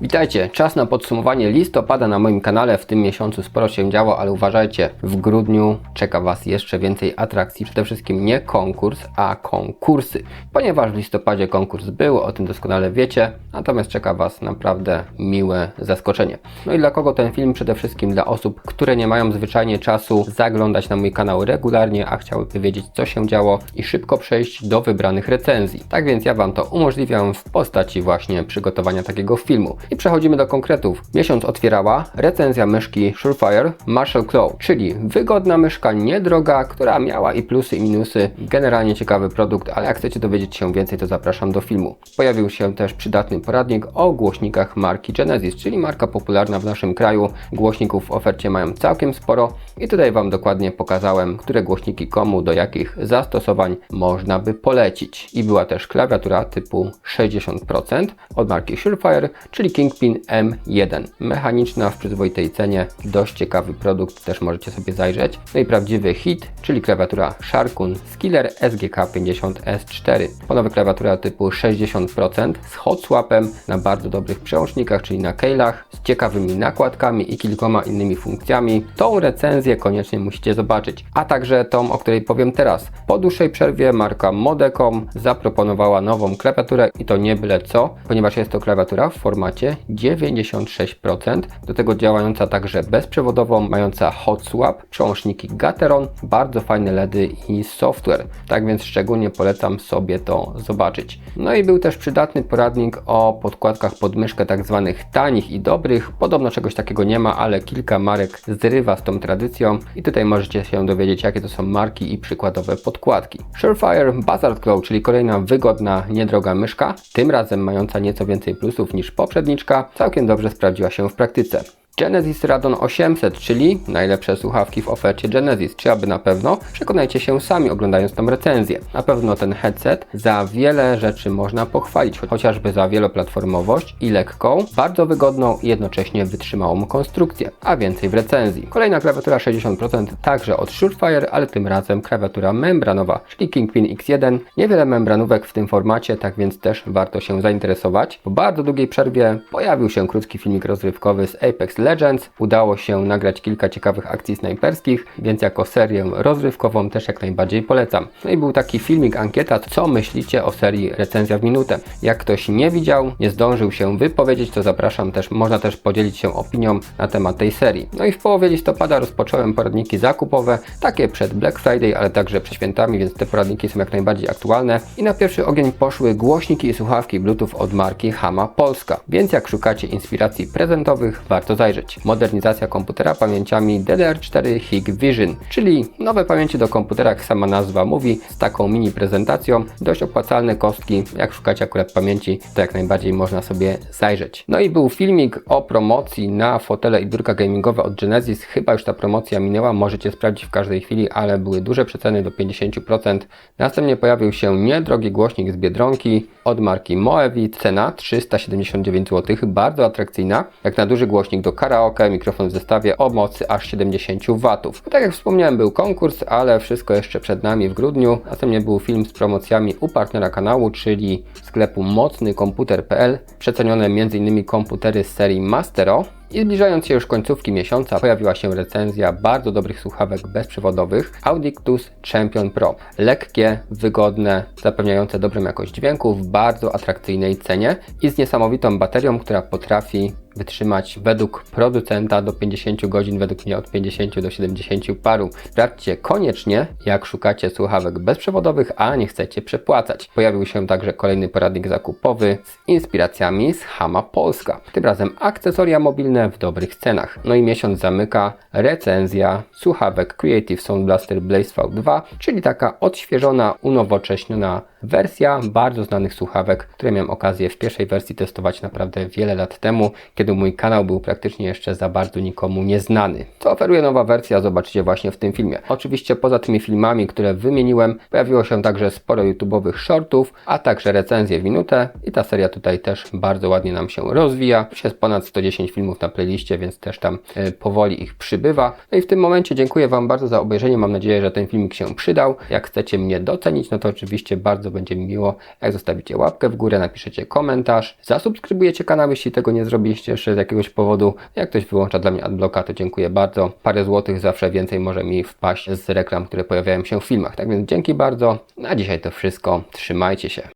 Witajcie, czas na podsumowanie listopada na moim kanale. W tym miesiącu sporo się działo, ale uważajcie, w grudniu czeka Was jeszcze więcej atrakcji. Przede wszystkim nie konkurs, a konkursy. Ponieważ w listopadzie konkurs był, o tym doskonale wiecie, natomiast czeka Was naprawdę miłe zaskoczenie. No i dla kogo ten film? Przede wszystkim dla osób, które nie mają zwyczajnie czasu zaglądać na mój kanał regularnie, a chciałyby wiedzieć, co się działo i szybko przejść do wybranych recenzji. Tak więc ja Wam to umożliwiam w postaci właśnie przygotowania takiego filmu. I przechodzimy do konkretów. Miesiąc otwierała recenzja myszki Surefire Marshall Claw, czyli wygodna myszka, niedroga, która miała i plusy i minusy. Generalnie ciekawy produkt, ale jak chcecie dowiedzieć się więcej, to zapraszam do filmu. Pojawił się też przydatny poradnik o głośnikach marki Genesis, czyli marka popularna w naszym kraju. Głośników w ofercie mają całkiem sporo i tutaj Wam dokładnie pokazałem, które głośniki komu do jakich zastosowań można by polecić. I była też klawiatura typu 60% od marki Surefire, czyli Kingpin M1. Mechaniczna w przyzwoitej cenie, dość ciekawy produkt, też możecie sobie zajrzeć. No i prawdziwy hit, czyli klawiatura Sharkun Skiller SGK 50S4. Ponownie klawiatura typu 60% z hot swapem na bardzo dobrych przełącznikach, czyli na keylach, z ciekawymi nakładkami i kilkoma innymi funkcjami. Tą recenzję koniecznie musicie zobaczyć, a także tą, o której powiem teraz. Po dłuższej przerwie marka Modecom zaproponowała nową klawiaturę i to nie byle co, ponieważ jest to klawiatura w formacie 96%, do tego działająca także bezprzewodowo, mająca hot swap, przełączniki Gateron, bardzo fajne LEDy i software. Tak więc szczególnie polecam sobie to zobaczyć. No i był też przydatny poradnik o podkładkach pod myszkę tak zwanych tanich i dobrych. Podobno czegoś takiego nie ma, ale kilka marek zrywa z tą tradycją i tutaj możecie się dowiedzieć jakie to są marki i przykładowe podkładki. Surefire Buzzard Claw, czyli kolejna wygodna, niedroga myszka, tym razem mająca nieco więcej plusów niż całkiem dobrze sprawdziła się w praktyce. Genesis Radon 800, czyli najlepsze słuchawki w ofercie Genesis. Czy aby na pewno? Przekonajcie się sami oglądając tą recenzję. Na pewno ten headset za wiele rzeczy można pochwalić, chociażby za wieloplatformowość i lekką, bardzo wygodną i jednocześnie wytrzymałą konstrukcję, a więcej w recenzji. Kolejna klawiatura 60% także od Surefire, ale tym razem klawiatura membranowa, czyli Kingpin X1. Niewiele membranówek w tym formacie, tak więc też warto się zainteresować. Po bardzo długiej przerwie pojawił się krótki filmik rozrywkowy z Apex Legends. Udało się nagrać kilka ciekawych akcji snajperskich, więc jako serię rozrywkową też jak najbardziej polecam. No i był taki filmik, ankieta, co myślicie o serii Recenzja w minutę. Jak ktoś nie widział, nie zdążył się wypowiedzieć, to zapraszam też, można też podzielić się opinią na temat tej serii. No i w połowie listopada rozpocząłem poradniki zakupowe, takie przed Black Friday, ale także przed świętami, więc te poradniki są jak najbardziej aktualne. I na pierwszy ogień poszły głośniki i słuchawki Bluetooth od marki Hama Polska. Więc jak szukacie inspiracji prezentowych, warto zajrzeć. Modernizacja komputera pamięciami DDR4 Hikvision, czyli nowe pamięci do komputera, jak sama nazwa mówi, z taką mini prezentacją. Dość opłacalne kostki, jak szukacie akurat pamięci, to jak najbardziej można sobie zajrzeć. No i był filmik o promocji na fotele i biurka gamingowe od Genesis. Chyba już ta promocja minęła, możecie sprawdzić w każdej chwili, ale były duże przeceny do 50%. Następnie pojawił się niedrogi głośnik z Biedronki od marki Moevi, cena 379 zł, bardzo atrakcyjna, jak na duży głośnik do karaoke, mikrofon w zestawie o mocy aż 70 W. Tak jak wspomniałem, był konkurs, ale wszystko jeszcze przed nami w grudniu. Następnie był film z promocjami u partnera kanału, czyli sklepu mocnykomputer.pl. Przecenione m.in. komputery z serii Mastero. I zbliżając się już końcówki miesiąca, pojawiła się recenzja bardzo dobrych słuchawek bezprzewodowych Audictus Champion Pro. Lekkie, wygodne, zapewniające dobrą jakość dźwięku w bardzo atrakcyjnej cenie i z niesamowitą baterią, która potrafi wytrzymać według producenta do 50 godzin, według mnie od 50 do 70 paru. Sprawdźcie koniecznie, jak szukacie słuchawek bezprzewodowych, a nie chcecie przepłacać. Pojawił się także kolejny poradnik zakupowy z inspiracjami z Hama Polska. Tym razem akcesoria mobilne w dobrych cenach. No i miesiąc zamyka recenzja słuchawek Creative Sound Blaster Blaze V2, czyli taka odświeżona, unowocześniona wersja bardzo znanych słuchawek, które miałem okazję w pierwszej wersji testować naprawdę wiele lat temu, kiedy mój kanał był praktycznie jeszcze za bardzo nikomu nieznany. Co oferuje nowa wersja, zobaczycie właśnie w tym filmie. Oczywiście poza tymi filmami, które wymieniłem, pojawiło się także sporo YouTube'owych shortów, a także recenzje w minutę i ta seria tutaj też bardzo ładnie nam się rozwija. Już jest ponad 110 filmów na playliście, więc też tam e, powoli ich przybywa. No i w tym momencie dziękuję Wam bardzo za obejrzenie. Mam nadzieję, że ten filmik się przydał. Jak chcecie mnie docenić, no to oczywiście bardzo będzie mi miło, jak zostawicie łapkę w górę, napiszecie komentarz, zasubskrybujecie kanał, jeśli tego nie zrobiliście jeszcze z jakiegoś powodu. Jak ktoś wyłącza dla mnie adblocka, to dziękuję bardzo. Parę złotych zawsze więcej może mi wpaść z reklam, które pojawiają się w filmach. Tak więc dzięki bardzo. Na dzisiaj to wszystko. Trzymajcie się.